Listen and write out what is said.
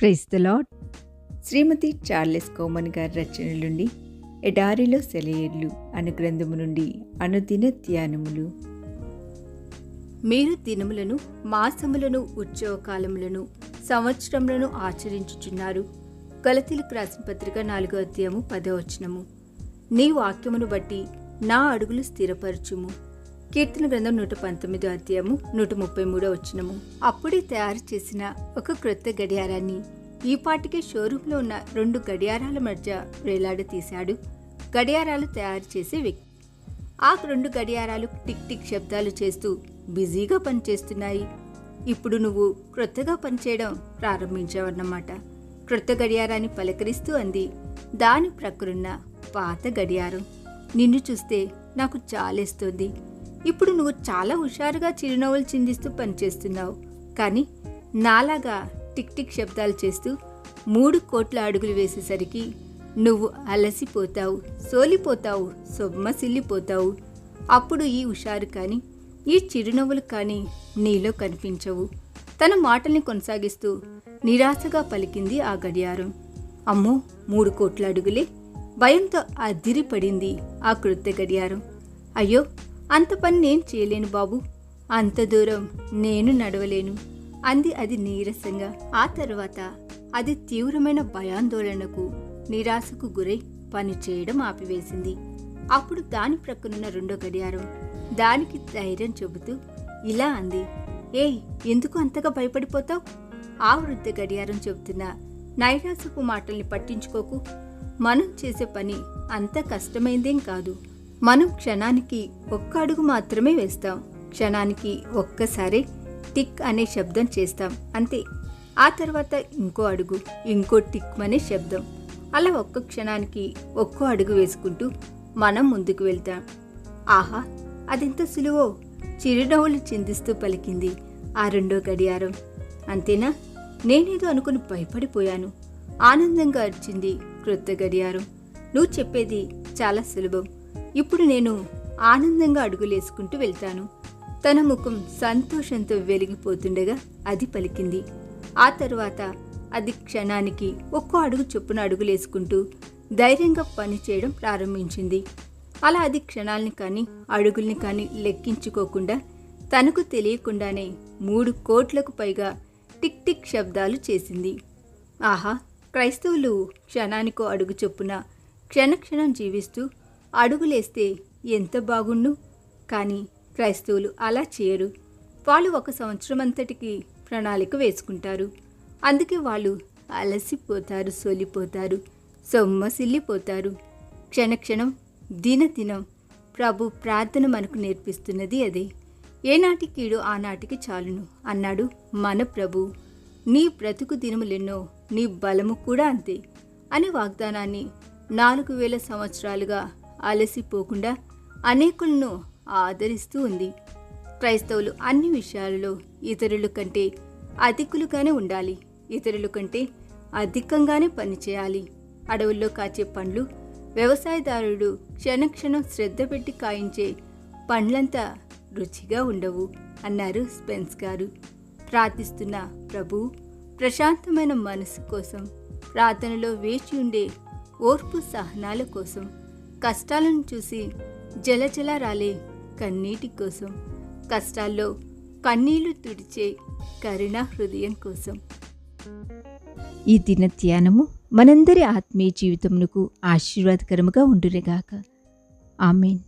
Praise the Lord Shrimati Charles Cowman గారి రచన నుండి ఎడారిలో సెలయేర్లు అను గ్రంథము నుండి అనుదిన ధ్యానములు. మీరు దినములను మాసములను ఉత్సవకాలములను సంవత్సరములను ఆచరించుచున్నారు. గలతీలకు రాసిన పత్రిక నాలుగో అధ్యాయము పదో వచనము. నీ వాక్యమును బట్టి నా అడుగులు స్థిరపరచుము. కీర్తన గ్రంథం నూట పంతొమ్మిదో అధ్యాయము నూట ముప్పై మూడో వచ్చినము అప్పుడే తయారు చేసిన ఒక క్రొత్త గడియారాన్ని ఈ పాటికే షోరూంలో ఉన్న రెండు గడియారాల మధ్య వేలాడ తీశాడు. గడియారాలు తయారు చేసే వ్యక్తి. ఆ రెండు గడియారాలు టిక్ టిక్ శబ్దాలు చేస్తూ బిజీగా పనిచేస్తున్నాయి. ఇప్పుడు నువ్వు క్రొత్తగా పనిచేయడం ప్రారంభించావన్నమాట. క్రొత్త గడియారాన్ని పలకరిస్తూ అంది. దాని ప్రక్కరున్న పాత గడియారం. నిన్ను చూస్తే నాకు చాలేస్తుంది. ఇప్పుడు నువ్వు చాలా హుషారుగా చిరునవ్వులు చిందిస్తూ పనిచేస్తున్నావు. కానీ నాలాగా టిక్ టిక్ శబ్దాలు చేస్తూ మూడు కోట్ల అడుగులు వేసేసరికి నువ్వు అలసిపోతావు సోలిపోతావు సొమ్మసిల్లిపోతావు. అప్పుడు ఈ హుషారు కానీ ఈ చిరునవ్వులు కానీ నీలో కనిపించవు. తన మాటల్ని కొనసాగిస్తూ నిరాశగా పలికింది ఆ గడియారం. అమ్మో మూడు కోట్ల అడుగులే. భయంతో అదిరిపడింది ఆ కృత్య గడియారం. అయ్యో అంత పని నేను చేయలేను బాబు. అంత దూరం నేను నడవలేను. అంది అది నీరసంగా. ఆ తర్వాత అది తీవ్రమైన భయాందోళనకు నిరాశకు గురై పని చేయడం ఆపివేసింది. అప్పుడు దాని ప్రక్కనున్న రెండో గడియారం దానికి ధైర్యం చెబుతూ ఇలా అంది. ఏయ్ ఎందుకు అంతగా భయపడిపోతావు? ఆ వృద్ధ గడియారం చెబుతున్న నైరాసపు మాటల్ని పట్టించుకోకు. మనం చేసే పని అంత కష్టమైందేం కాదు. మనం క్షణానికి ఒక్క అడుగు మాత్రమే వేస్తాం. క్షణానికి ఒక్కసారి టిక్ అనే శబ్దం చేస్తాం. అంతే. ఆ తర్వాత ఇంకో అడుగు ఇంకో టిక్ అనే శబ్దం. అలా ఒక్క క్షణానికి ఒక్కో అడుగు వేసుకుంటూ మనం ముందుకు వెళ్తాం. ఆహా! అదెంత సులువో! చిరునవ్వులు చిందిస్తూ పలికింది ఆ రెండో గడియారం. అంతేనా? నేనేదో అనుకుని భయపడిపోయాను. ఆనందంగా అరిచింది క్రొత్త గడియారం. నువ్వు చెప్పేది చాలా సులభం. ఇప్పుడు నేను ఆనందంగా అడుగులేసుకుంటూ వెళ్తాను. తన ముఖం సంతోషంతో వెలిగిపోతుండగా అది పలికింది. ఆ తర్వాత అది క్షణానికి ఒక్కో అడుగు చొప్పున అడుగులేసుకుంటూ ధైర్యంగా పనిచేయడం ప్రారంభించింది. అలా అది క్షణాల్ని కానీ అడుగుల్ని కానీ లెక్కించుకోకుండా తనకు తెలియకుండానే మూడు కోట్లకు పైగా టిక్ టిక్ శబ్దాలు చేసింది. ఆహా క్రైస్తవులు క్షణానికో అడుగు చొప్పున క్షణక్షణం జీవిస్తూ అడుగులేస్తే ఎంత బాగుండు? కానీ క్రైస్తవులు అలా చేయరు. వాళ్ళు ఒక సంవత్సరం అంతటికి ప్రణాళిక వేసుకుంటారు. అందుకే వాళ్ళు అలసిపోతారు సోలిపోతారు సొమ్మసిల్లిపోతారు. క్షణక్షణం దినదినం ప్రభు ప్రార్థన మనకు నేర్పిస్తున్నది అదే. ఏనాటి కీడు ఆనాటికి చాలును అన్నాడు మన ప్రభు. నీ బ్రతుకు దినములెన్నో నీ బలము కూడా అంతే అనే వాగ్దానాన్ని నాలుగు వేల సంవత్సరాలుగా అలసిపోకుండా అనేకులను ఆదరిస్తూ ఉంది. క్రైస్తవులు అన్ని విషయాలలో ఇతరుల కంటే అధికులుగానే ఉండాలి. ఇతరుల కంటే అధికంగానే పనిచేయాలి. అడవుల్లో కాచే పండ్లు వ్యవసాయదారుడు క్షణక్షణం శ్రద్ధ పెట్టి కాయించే పండ్లంతా రుచిగా ఉండవు అన్నారు స్పెన్స్ గారు. ప్రార్థిస్తున్న ప్రభు ప్రశాంతమైన మనసు కోసం ప్రార్థనలో వేచి ఉండే ఓర్పు సహనాల కోసం కష్టాలను చూసి జలజల రాలే కన్నీటి కోసం. కష్టాల్లో కన్నీళ్ళు తుడిచే కరుణా హృదయం కోసం. ఈ దిన ధ్యానము మనందరి ఆత్మీయ జీవితమునకు ఆశీర్వాదకరముగా ఉండునుగాక. ఆమెన్.